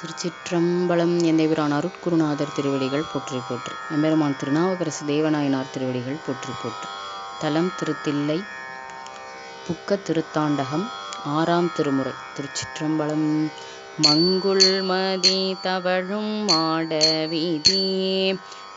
திருச்சிற்றம்பலம் எந்தைபிரான் அருட்குருநாதர் திருவடிகள் போற்றி போற்று. எம்பெருமான் திருநாவுக்கரசு தேவநாயனார் திருவடிகள் போற்றி போற்று. தலம் திருத்தில்லை புக்க திருத்தாண்டகம் ஆறாம் திருமுறை. திருச்சிற்றம்பலம் மங்குள் மதி தவழும் மாட வீதி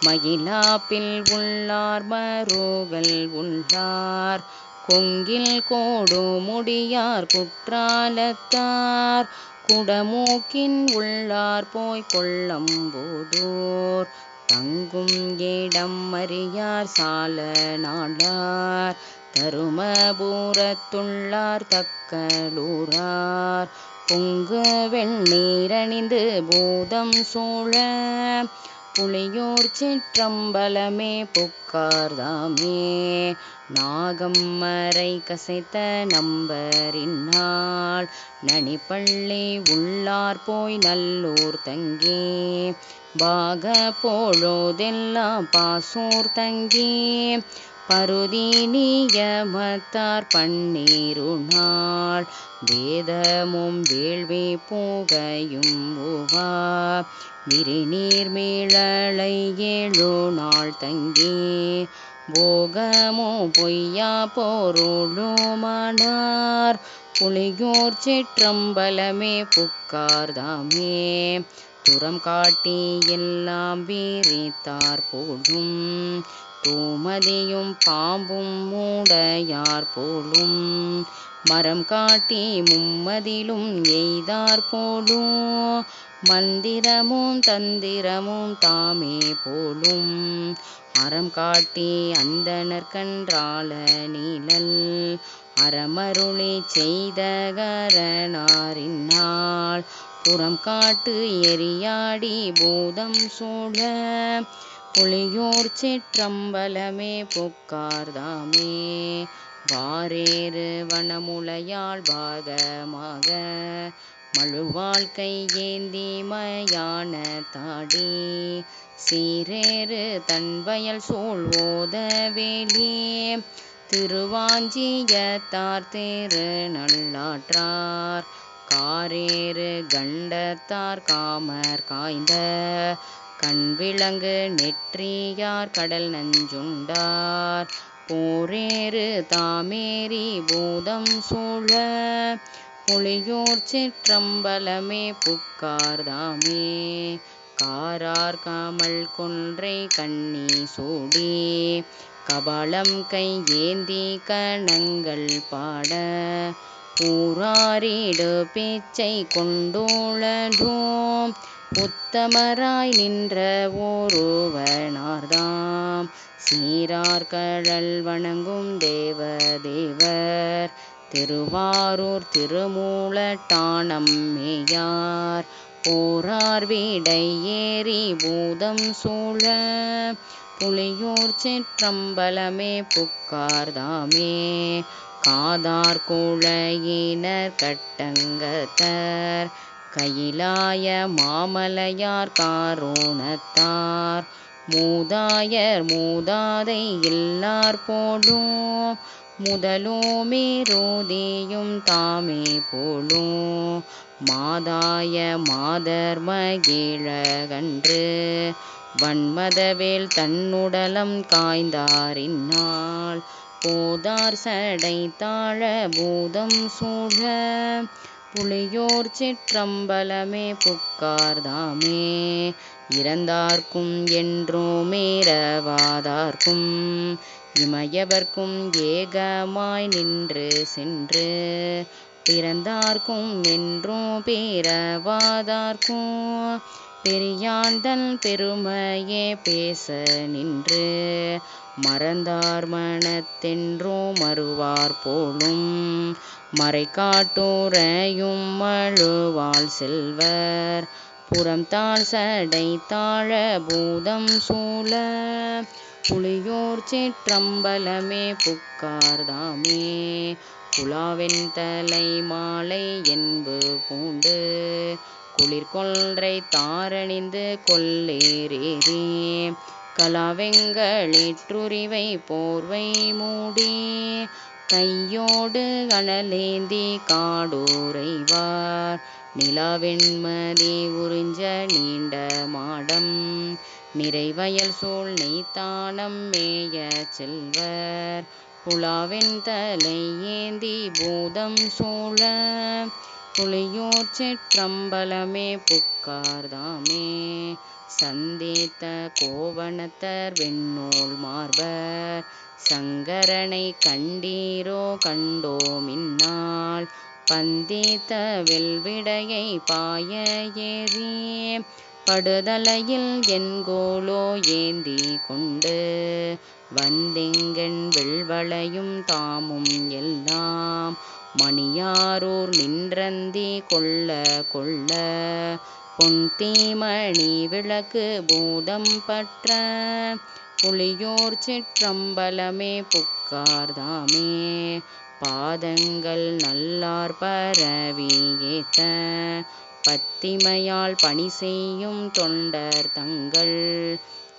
மயிலாப்பில் உள்ளார் மருகல் உள்ளார். கொங்கில் கோடு முடியார் குற்றாலத்தார். குடமூக்கின் உள்ளார் போய் கொள்ளம்போதோர் தங்கும் இடம் அறியார் சால நாளார் தருமபுரத்துள்ளார் தக்கலூரார். பொங்கு வெண்ணீரணிந்து பூதம் சூழ புலியோர் சிற்றம்பலமே புக்கார்தாமே. நாகம் மறை கசைத்த நம்பரின்னாள் நனிப்பள்ளி உள்ளார் போய் நல்லூர் தங்கி. பாக போழோதெல்லாம் பாசூர் தங்கி. பருதி நீயமத்தார் பன்னீருணாள் வேதமும் வேள்வி புகையும் உவா. விரிநீர் மீளலை ஏழு நாள் தங்கி. போகமோ பொய்யா பொருளுமானார். புலியோர் சிற்றம்பலமே புக்கார்தாமே துறம் காட்டி எல்லாம் வீரித்தார் போடும் தூமதியும் பாம்பும் மூடையார் போலும். மரம் காட்டி மும்மதிலும் எய்தார் போலும். மந்திரமும் தந்திரமும் தாமே போலும். அறம் காட்டி அந்தனர் கன்றால நீழல். அறமருளி செய்த கரணாரின்னாள் புறம் காட்டு எரியாடி பூதம் சூழ. புளியோர் சிற்றம்பலமே பொக்கார்தாமே. வாரேறு வனமுலையாள் பாகமாக மழுவாழ்க்கை ஏந்தி மயான தாடி. சீரேறு தன்வயல் சூழ் ஓத வேலி. திருவாஞ்சியத்தார் திரு நல்லாற்றார். காரேறு கண்டத்தார் காமர் காய்ந்த கண்விளங்கு நெற்றியார் கடல் நஞ்சுண்டார். போரேறு தாமேரி பூதம் சூழ புளியோர் சிற்றம்பலமே புக்கார்தாமே காரார் காமல் கொன்றை கண்ணி சூடி கபாலம் கை ஏந்தி கணங்கள் பாட பூராரிடு பேச்சை கொண்டுளோம் உத்தமராய் நின்ற ஓரோவனார்தாம். சீரார் கழல் வணங்கும் தேவ தேவர் திருவாரூர் திருமூலட்டானம் மேயார். போரார் வீடை ஏறி பூதம் சூழ. புளியூர் சிற்றம்பலமே புக்கார்தாமே காதார் குழையினர் கட்டங்கத்தர் கையிலாய மாமலையார் காரோணத்தார். மூதாயர் மூதாதை எல்லார் போலும். முதலோமே ரோதியும் தாமே போலும். மாதாய மாதர் மகிழகன்று வன்மதவேல் தன்னுடலம் காய்ந்தாரின்னாள் போதார் சடை தாழ பூதம் சூழ. புலியோர் சிற்றம்பலமே புக்கார்தாமே. இறந்தார்க்கும் என்றுமேரவாதார்க்கும் இமயவர்க்கும் ஏகமாய் நின்று சென்று. பிறந்தார்க்கும் என்றும் பேரவாதார்க்கும். பெரியாந்தன் பெருமையே பேச நின்று மறந்தார் மனத்தென்றோ மறுவார் போலும். மறை காட்டோரையும் மழுவாள் செல்வர் புறம் தாழ் சடை தாழ பூதம் சூழ. புளியோர் சிற்றம்பலமே புக்கார்தாமே குலாவென் தலை மாலை என்பு பூண்டு. குளிர்கொன்றை தாரணிந்து கொல்லேறேறி கலாவெங்களிற்றுரிவை போர்வை மூடி கையோடு கணலேந்தி காடூரைவார். நிலாவெண்மதி உறிஞ்ச நீண்ட மாடம் நிறைவயல் சூழ் நெய்த்தானம் மேயச் செல்வர். புலாவெண் தலை ஏந்தி பூதம் சூழ புலியூர்ச் செற்றம்பலமே புக்கார்தாமே. சந்தித்த கோவணத்தர் வெண்ணூல் மார்பர். சங்கரனை கண்டீரோ கண்டோமின்னால் பந்தித்த வெல்விடையை பாய ஏறி. படுதலையில் என்கோலோ ஏந்தி கொண்டு. வந்திங்கென் வெள்வளையும் தாமும் எல்லாம். மணியாரூர் நின்றந்தி கொள்ள கொள்ள பொன்தீமணி விளக்கு பூதம் பற்ற புலியூர் சிற்றம்பலமே புக்கார்தாமே பாதங்கள் நல்லார் பரவி ஏத்த பத்திமையால் பணி செய்யும் தொண்டர் தங்கள்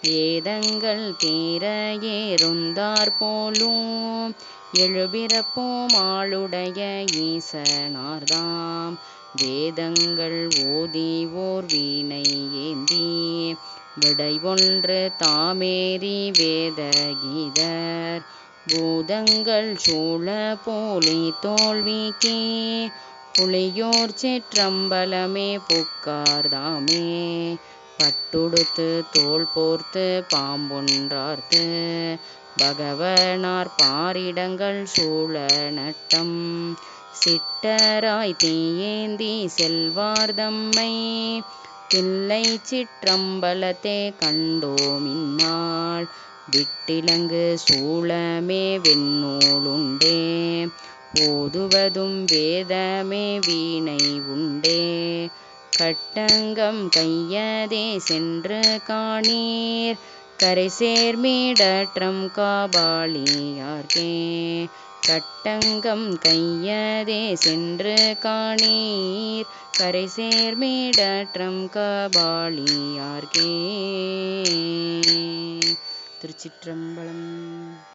ஏதங்கள் தீர ஏறுந்தாற் போலும் எழுபிறப்போம் ஆளுடைய ஈசனார்தாம். வேதங்கள் ஓதி ஓர் வீணை ஏந்தி விடை ஒன்று தாமேரி வேத கீதர். பூதங்கள் சூழ போலி தோல்விக்கே புலியூர் சிற்றம்பலமே புக்கார்தாமே. பட்டுடுத்து தோல் போர்த்து பாம்பொன்றார்த்து. பகவனார் பாரிடங்கள் சூழ நட்டம். சிட்டராய் தீயேந்தி செல்வார் தம்மை. தில்லைச் சிற்றம்பலத்தே கண்டோமிந்நாள் விட்டிலங்கு சூலமே வெண்ணூலுண்டே ஓதுவதும் வேதமே வீணை உண்டே. கட்டங்கம் கையதே சென்று காணீர். கரைசேர் மீடற்றம் காபாளியார்கே கட்டங்கம் கையதே சென்று காணீர். கரைசேர் மீடற்றம் காபாளியார்கே திருச்சிற்றம்பலம்.